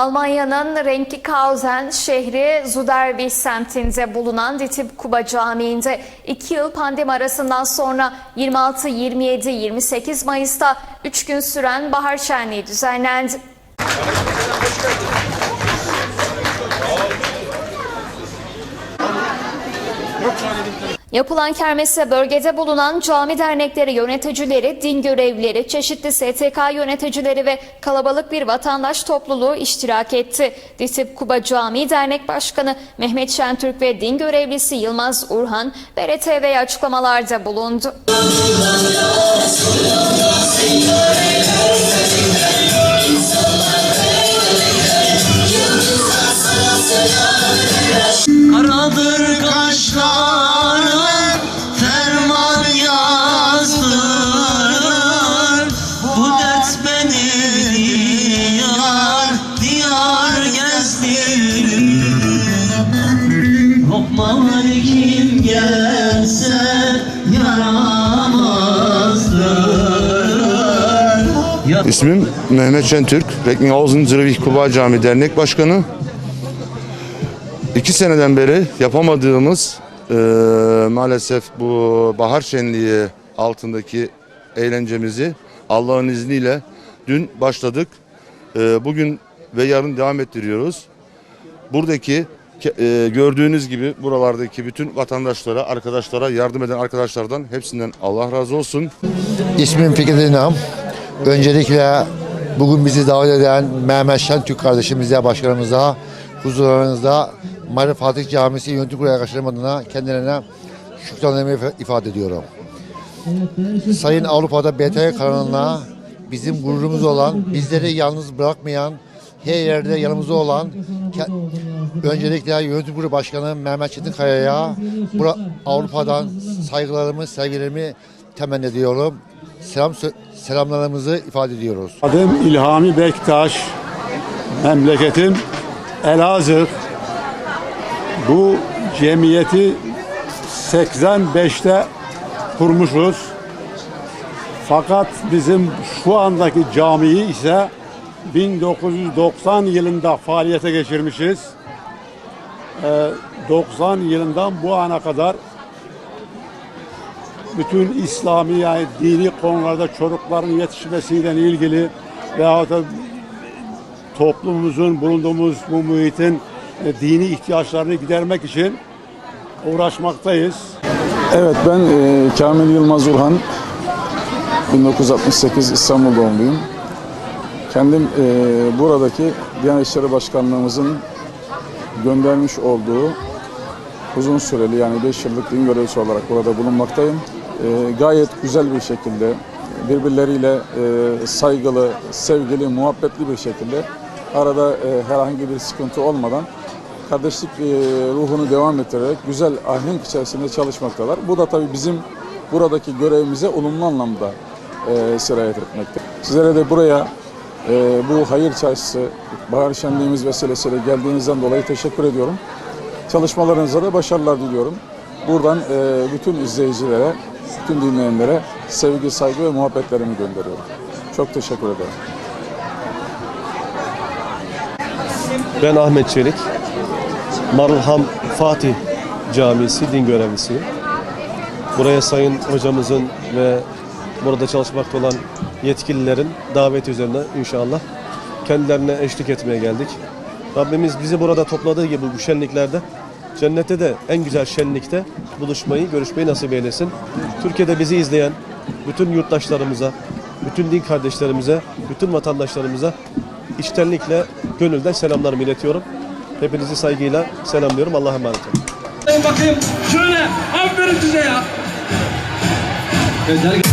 Almanya'nın Renklikausen şehri Zuderwich semtinde bulunan Ditip Kuba Camii'nde 2 yıl pandemi arasından sonra 26, 27, 28 Mayıs'ta 3 gün süren bahar şenliği düzenlendi. Yapılan kermese bölgede bulunan cami dernekleri yöneticileri, din görevlileri, çeşitli STK yöneticileri ve kalabalık bir vatandaş topluluğu iştirak etti. Ditip Kuba Camii Dernek Başkanı Mehmet Şentürk ve din görevlisi Yılmaz Urhan, BRTV'ye açıklamalarda bulundu. Lokman kim gelse yaramazdır İsmim Mehmet Şentürk. Recklinghausen Zürich Kuba Cami Dernek Başkanı. İki seneden beri yapamadığımız eee, maalesef bu bahar şenliği altındaki eğlencemizi Allah'ın izniyle dün başladık. Eee, bugün ve yarın devam ettiriyoruz. Buradaki eee, gördüğünüz gibi buralardaki bütün vatandaşlara, arkadaşlara, yardım eden arkadaşlardan hepsinden Allah razı olsun. İsmim Fikret İnam. Öncelikle bugün bizi davet eden Mehmet Şentürk kardeşimize, başkanımıza, huzurlarınızda Mari Fatih Camisi Yönetim Kurulu arkadaşlarım adına kendilerine şükranlarımı ifa- ifade ediyorum. Sayın Avrupa'da BT kanalına bizim gururumuz olan, bizleri yalnız bırakmayan, her yerde yanımızda olan öncelikle Yönetim Kurulu Başkanı Mehmet Çetinkaya'ya bura- Avrupa'dan saygılarımı, sevgilerimi temenni ediyorum. Selam selamlarımızı ifade ediyoruz. Adım İlhami Bektaş. Memleketim Elazığ. Bu cemiyeti 85'te kurmuşuz. Fakat bizim şu andaki camiyi ise 1990 yılında faaliyete geçirmişiz. Ee, 90 yılından bu ana kadar bütün İslami yani dini konularda çocukların yetişmesiyle ilgili veyahut da toplumumuzun bulunduğumuz bu muhitin e, dini ihtiyaçlarını gidermek için uğraşmaktayız. Evet ben e, Kamil Yılmaz Urhan. 1968 İstanbul doğumluyum. Kendim e, buradaki Diyanet İşleri Başkanlığımızın göndermiş olduğu uzun süreli yani 5 yıllık din görevlisi olarak burada bulunmaktayım. E, gayet güzel bir şekilde birbirleriyle e, saygılı, sevgili, muhabbetli bir şekilde arada e, herhangi bir sıkıntı olmadan kardeşlik e, ruhunu devam ettirerek güzel ahenk içerisinde çalışmaktalar. Bu da tabii bizim buradaki görevimize olumlu anlamda e, sirayet etmekte. Sizlere de buraya e, bu hayır çarşısı, bahar şenliğimiz vesilesiyle geldiğinizden dolayı teşekkür ediyorum. Çalışmalarınıza da başarılar diliyorum. Buradan e, bütün izleyicilere, bütün dinleyenlere sevgi, saygı ve muhabbetlerimi gönderiyorum. Çok teşekkür ederim. Ben Ahmet Çelik. Marulham Fatih Camisi din görevlisiyim. Buraya sayın hocamızın ve burada çalışmakta olan yetkililerin daveti üzerine inşallah kendilerine eşlik etmeye geldik. Rabbimiz bizi burada topladığı gibi bu şenliklerde cennette de en güzel şenlikte buluşmayı, görüşmeyi nasip eylesin. Türkiye'de bizi izleyen bütün yurttaşlarımıza, bütün din kardeşlerimize, bütün vatandaşlarımıza içtenlikle, gönülden selamlarımı iletiyorum. Hepinizi saygıyla selamlıyorum. Allah'a emanet olun. Bakayım şöyle aferin size ya. Gözler